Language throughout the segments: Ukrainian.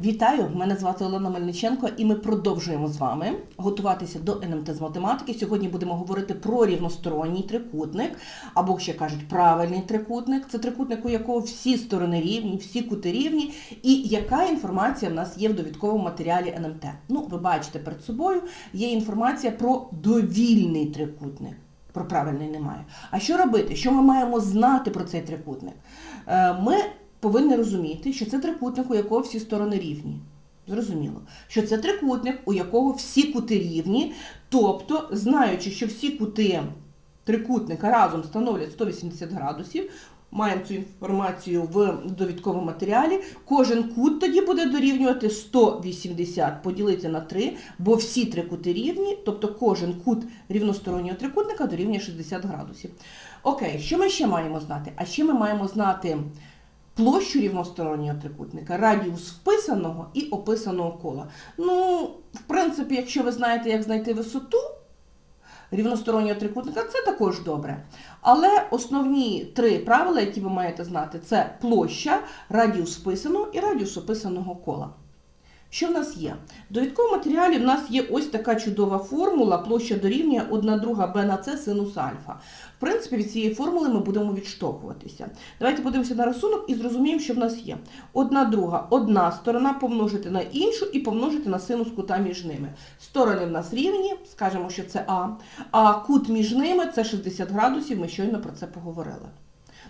Вітаю! Мене звати Олена Мельниченко, і ми продовжуємо з вами готуватися до НМТ з математики. Сьогодні будемо говорити про рівносторонній трикутник, або ще кажуть правильний трикутник. Це трикутник, у якого всі сторони рівні, всі кути рівні, і яка інформація в нас є в довідковому матеріалі НМТ. Ну, ви бачите перед собою, є інформація про довільний трикутник. Про правильний немає. А що робити? Що ми маємо знати про цей трикутник? Е, Ми повинні розуміти, що це трикутник, у якого всі сторони рівні. Зрозуміло, що це трикутник, у якого всі кути рівні, тобто, знаючи, що всі кути трикутника разом становлять 180 градусів, маємо цю інформацію в довідковому матеріалі, кожен кут тоді буде дорівнювати 180 поділити на 3, бо всі три кути рівні, тобто кожен кут рівностороннього трикутника дорівнює 60 градусів. Окей, що ми ще маємо знати? А ще ми маємо знати площу рівностороннього трикутника, радіус вписаного і описаного кола. Ну, в принципі, якщо ви знаєте, як знайти висоту рівностороннього трикутника, це також добре. Але основні три правила, які ви маєте знати, це площа, радіус вписаного і радіус описаного кола. Що в нас є? В довідковому матеріалі в нас є ось така чудова формула, площа дорівнює 1 друга b на c синус альфа. В принципі, від цієї формули ми будемо відштовхуватися. Давайте подивимося на рисунок і зрозуміємо, що в нас є. 1 друга, одна сторона помножити на іншу і помножити на синус кута між ними. Сторони в нас рівні, скажемо, що це А, а кут між ними це 60 градусів, ми щойно про це поговорили.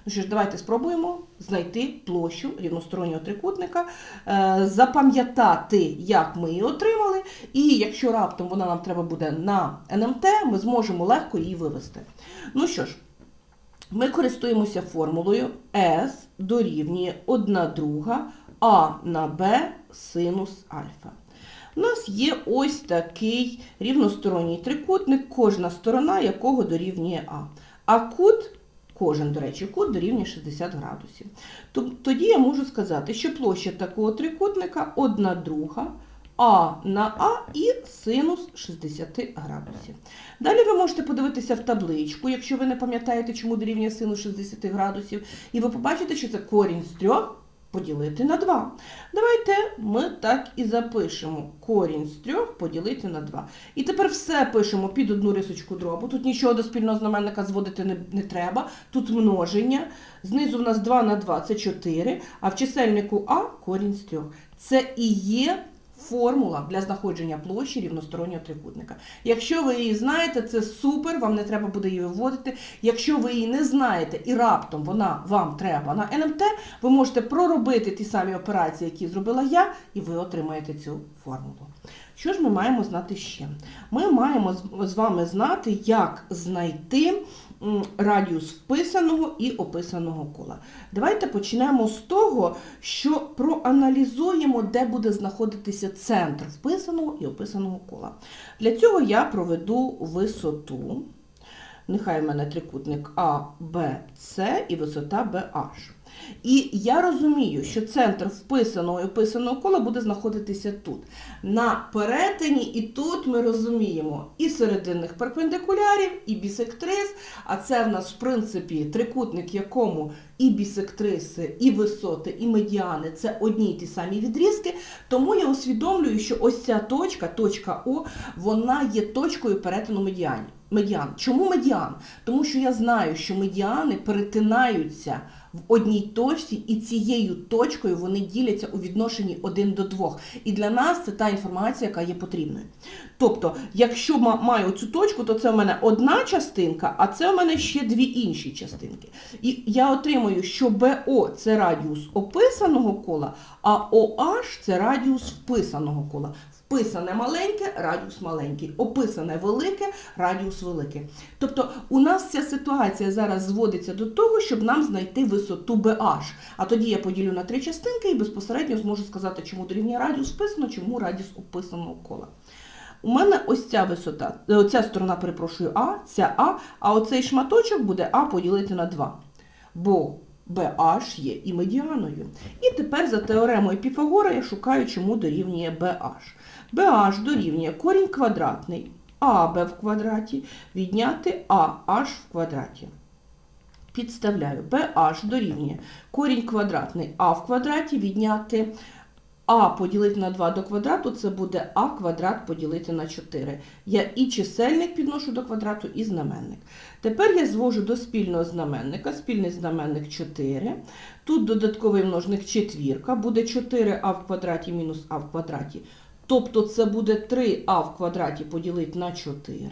Ну що ж, давайте спробуємо знайти площу рівностороннього трикутника, е, запам'ятати, як ми її отримали, і якщо раптом вона нам треба буде на НМТ, ми зможемо легко її вивести. Ну що ж, ми користуємося формулою S дорівнює 1 друга А на Б синус альфа. У нас є ось такий рівносторонній трикутник, кожна сторона якого дорівнює А. А кут Кожен, до речі, кут дорівнює 60 градусів. Тоді я можу сказати, що площа такого трикутника 1 друга А на А і синус 60 градусів. Далі ви можете подивитися в табличку, якщо ви не пам'ятаєте, чому дорівнює синус 60 градусів, і ви побачите, що це корінь з 3 поділити на 2. Давайте ми так і запишемо. Корінь з 3 поділити на 2. І тепер все пишемо під одну рисочку дробу. Тут нічого до спільного знаменника зводити не, не треба. Тут множення. Знизу в нас 2 на 2 це 4, а в чисельнику А корінь з 3. Це і є формула для знаходження площі рівностороннього трикутника. Якщо ви її знаєте, це супер, вам не треба буде її виводити. Якщо ви її не знаєте і раптом вона вам треба на НМТ, ви можете проробити ті самі операції, які зробила я, і ви отримаєте цю формулу. Що ж ми маємо знати ще? Ми маємо з- вами знати, як знайти радіус вписаного і описаного кола. Давайте почнемо з того, що проаналізуємо, де буде знаходитися центр вписаного і описаного кола. Для цього я проведу висоту. Нехай в мене трикутник А, Б, С і висота BH. І я розумію, що центр вписаного і описаного кола буде знаходитися тут. На перетині, і тут ми розуміємо і серединних перпендикулярів, і бісектрис. А це в нас, в принципі, трикутник, якому і бісектриси, і висоти, і медіани це одні й ті самі відрізки. Тому я усвідомлюю, що ось ця точка, точка О, вона є точкою перетину медіанів. Медіан. Чому медіан? Тому що я знаю, що медіани перетинаються в одній точці, і цією точкою вони діляться у відношенні один до двох. І для нас це та інформація, яка є потрібною. Тобто, якщо маю цю точку, то це в мене одна частинка, а це в мене ще дві інші частинки. І я отримую, що БО це радіус описаного кола, а OH це радіус вписаного кола. Вписане маленьке, радіус маленький, описане велике, радіус великий. Тобто у нас ця ситуація зараз зводиться до того, щоб нам знайти висоту BH. А тоді я поділю на три частинки і безпосередньо зможу сказати, чому дорівнює радіус вписано, чому радіус описаного кола. У мене ось ця висота, е, оця сторона, перепрошую, А, ця А, а оцей шматочок буде А поділити на 2. Бо BH є і медіаною. І тепер за теоремою Піфагора я шукаю, чому дорівнює BH. BH дорівнює корінь квадратний АБ в квадраті відняти AH в квадраті. Підставляю BH дорівнює корінь квадратний А в квадраті відняти а поділити на 2 до квадрату, це буде а квадрат поділити на 4. Я і чисельник підношу до квадрату, і знаменник. Тепер я звожу до спільного знаменника. Спільний знаменник 4. Тут додатковий множник четвірка. Буде 4а в квадраті мінус а в квадраті. Тобто це буде 3а в квадраті поділити на 4.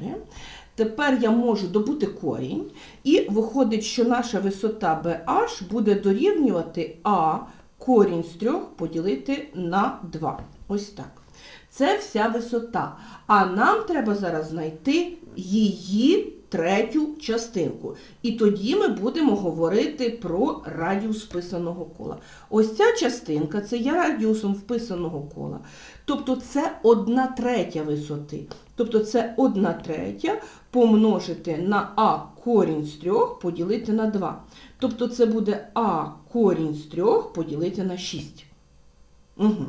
Тепер я можу добути корінь, і виходить, що наша висота BH буде дорівнювати А корінь з 3 поділити на 2. Ось так. Це вся висота. А нам треба зараз знайти її третю частинку. І тоді ми будемо говорити про радіус вписаного кола. Ось ця частинка це є радіусом вписаного кола. Тобто це одна третя висоти. Тобто це одна третя помножити на а корінь з 3 поділити на 2. Тобто це буде а корінь з 3 поділити на 6. Угу.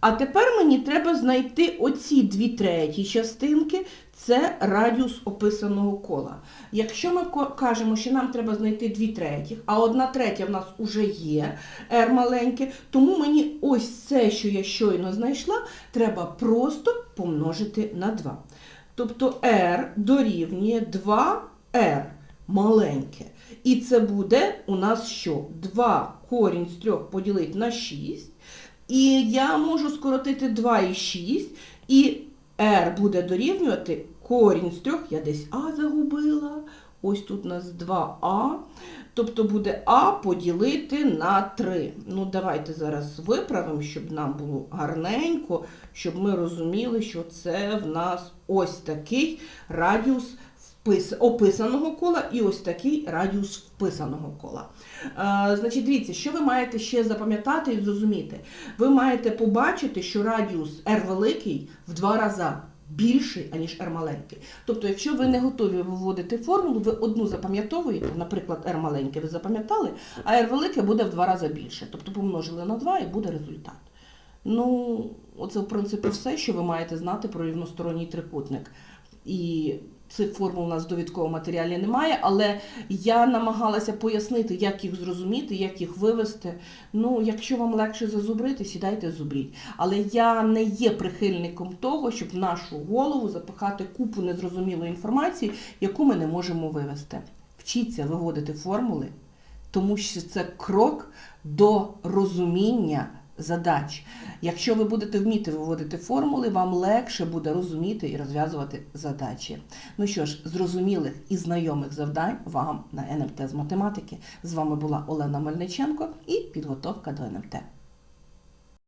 А тепер мені треба знайти оці дві треті частинки, це радіус описаного кола. Якщо ми кажемо, що нам треба знайти дві третіх, а одна третя в нас уже є, r маленьке, тому мені ось це, що я щойно знайшла, треба просто помножити на 2. Тобто r дорівнює 2r маленьке. І це буде у нас що? 2 корінь з 3 поділити на 6. І я можу скоротити 2 і r буде дорівнювати корінь з 3, я десь а загубила. Ось тут у нас 2а. Тобто буде а поділити на 3. Ну, давайте зараз виправимо, щоб нам було гарненько, щоб ми розуміли, що це в нас ось такий радіус. Описаного кола і ось такий радіус вписаного кола. Е, значить, дивіться, що ви маєте ще запам'ятати і зрозуміти. Ви маєте побачити, що радіус r великий в два рази більший, аніж r маленький. Тобто, якщо ви не готові виводити формулу, ви одну запам'ятовуєте, наприклад, r маленьке ви запам'ятали, а r велике буде в два рази більше. Тобто помножили на 2 і буде результат. Ну, оце, в принципі, все, що ви маєте знати про рівносторонній трикутник. І цих формул у нас в довідковому матеріалі немає, але я намагалася пояснити, як їх зрозуміти, як їх вивести. Ну, якщо вам легше зазубрити, сідайте зубріть. Але я не є прихильником того, щоб в нашу голову запихати купу незрозумілої інформації, яку ми не можемо вивести. Вчіться виводити формули, тому що це крок до розуміння задач. Якщо ви будете вміти виводити формули, вам легше буде розуміти і розв'язувати задачі. Ну що ж, зрозумілих і знайомих завдань вам на НМТ з математики. З вами була Олена Мельниченко і підготовка до НМТ.